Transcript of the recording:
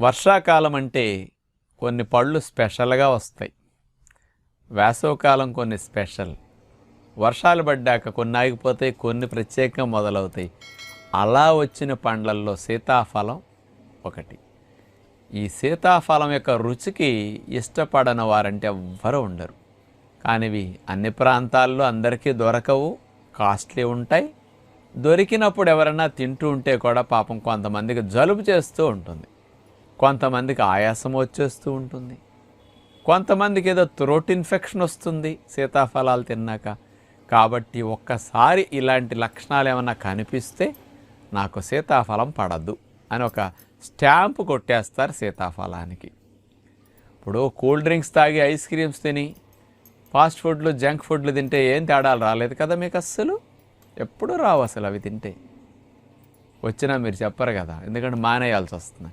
వర్షాకాలం అంటే కొన్ని పళ్ళు స్పెషల్గా వస్తాయి. వేసవకాలం కొన్ని స్పెషల్. వర్షాలు పడ్డాక కొన్ని ఆగిపోతాయి కొన్ని ప్రత్యేకంగా మొదలవుతాయి. అలా వచ్చిన పండ్లల్లో సీతాఫలం ఒకటి. ఈ సీతాఫలం యొక్క రుచికి ఇష్టపడని వారంటే ఎవ్వరూ ఉండరు. కానీ ఇవి అన్ని ప్రాంతాల్లో అందరికీ దొరకవు కాస్ట్లీ ఉంటాయి. దొరికినప్పుడు ఎవరైనా తింటూ ఉంటే కూడా పాపం కొంతమందికి జలుబు చేస్తూ ఉంటుంది. కొంతమందికి ఆయాసం వచ్చేస్తూ ఉంటుంది. కొంతమందికి ఏదో త్రోట్ ఇన్ఫెక్షన్ వస్తుంది సీతాఫలాలు తిన్నాక. కాబట్టి ఒక్కసారి ఇలాంటి లక్షణాలు ఏమైనా కనిపిస్తే నాకు సీతాఫలం పడద్దు అని ఒక స్టాంపు కొట్టేస్తారు సీతాఫలానికి. ఇప్పుడు కూల్ డ్రింక్స్ తాగి ఐస్ క్రీమ్స్ తిని ఫాస్ట్ ఫుడ్లు జంక్ ఫుడ్లు తింటే ఏం తేడాలు రాలేదు కదా మీకు అస్సలు? ఎప్పుడూ రావు అసలు అవి తింటే. వచ్చినా మీరు చెప్పరు కదా ఎందుకంటే మానేయాల్సి వస్తుంది.